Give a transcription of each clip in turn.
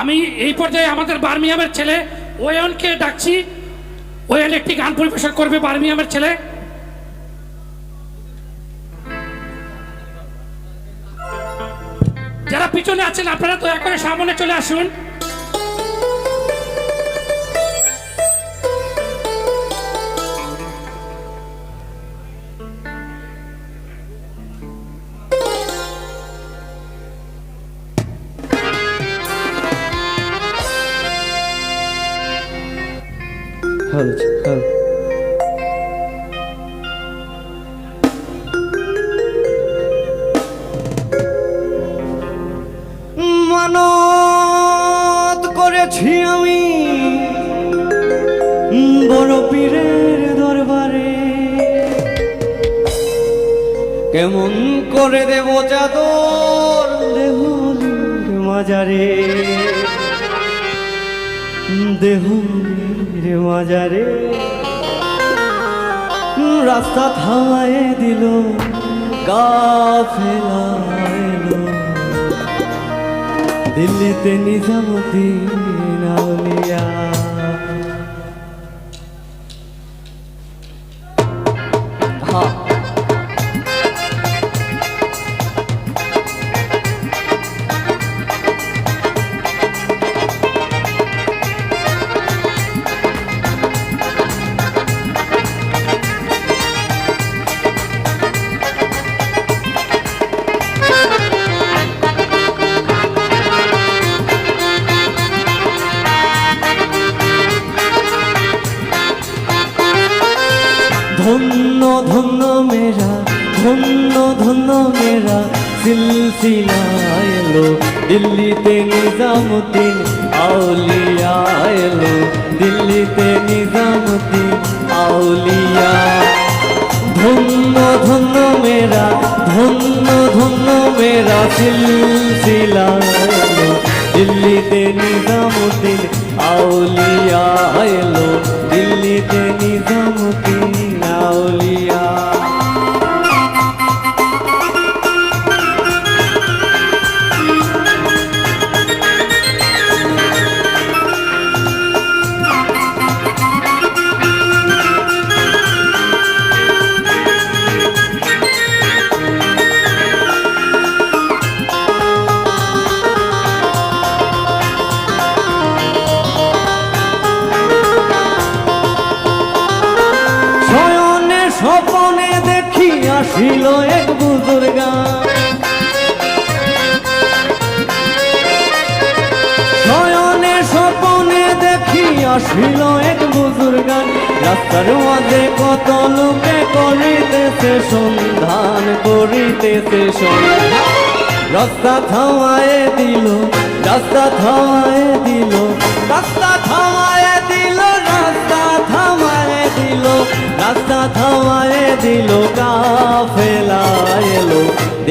আমি এই পর্যায়ে আমাদের বার্মিয়ামের ছেলে ওয়নকে ডাকছি। ওয়েন একটি গান পরিবেশন করবে বার্মিয়ামের ছেলে। যারা পিছনে আছেন, আপনারা দয়া করে সামনে চলে আসুন। হ্যালো হ্যালো মানত করেছি আমি বড় পীরের দরবারে। কেমন করে দেব চাদর দেহুলির মাজারে? দেহুলির মাজারে। রাস্তা থামায় দিল এলো দিল্লিতে নিজামতি আউলিয়া ধন্য ধন্য মেরা, ধন্য ধন্য মেরা সিলসিলা দিল্লিতে নিজামুদ্দিন আউলিয়া এলো, দিল্লিতে নিজামুদ্দিন, আউলিয়া। ধন্য ধন্য মেরা, ধন্য ধন্য মেরা সিলসিলা দিল্লিতে নিজামুদ্দিন আউলিয়া এলো, দিল্লিতে নিজামুদ্দিন। আসিল এক বুজুর্গা। শয়নে স্বপনে দেখি আসিল এক বুজুর্গান রাস্তার মাঝে কত লোকে করিতেছে সন্ধান করিতেছে সন্ধান। রাস্তা থামায়ে দিল, রাস্তা থামায়ে দিল, রাস্তা থামায়ে দিল, রাস্তা থামায়ে দিল, রাস্তা থামায়ে দিল এলো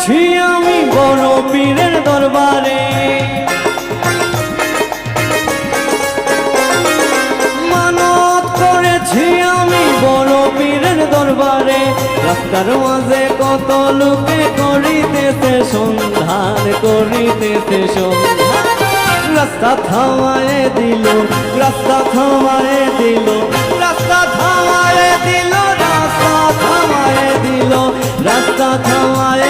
করেছি আমি বড় পীরের দরবারে। মানত করেছি আমি বড় পীরের দরবারে। রাস্তার মাঝে কত লোকে করিতেছে, সন্ধান করিতেছে সন্ধান। রাস্তা থামায়ে দিল, রাস্তা থামায়ে দিল, রাস্তা থামায়ে দিল, রাস্তা থামায়ে দিল, রাস্তা থামায়ে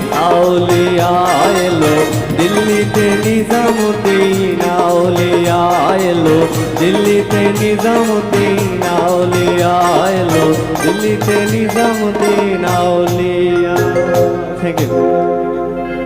আউলিয়া এলো দিল্লিতে নিজামুদ্দিন আউলিয়া এলো দিল্লিতে নিজামুদ্দিন আউলিয়া এলো দিল্লিতে নিজামুদ্দিন আউলিয়া থ্যাংক ইউ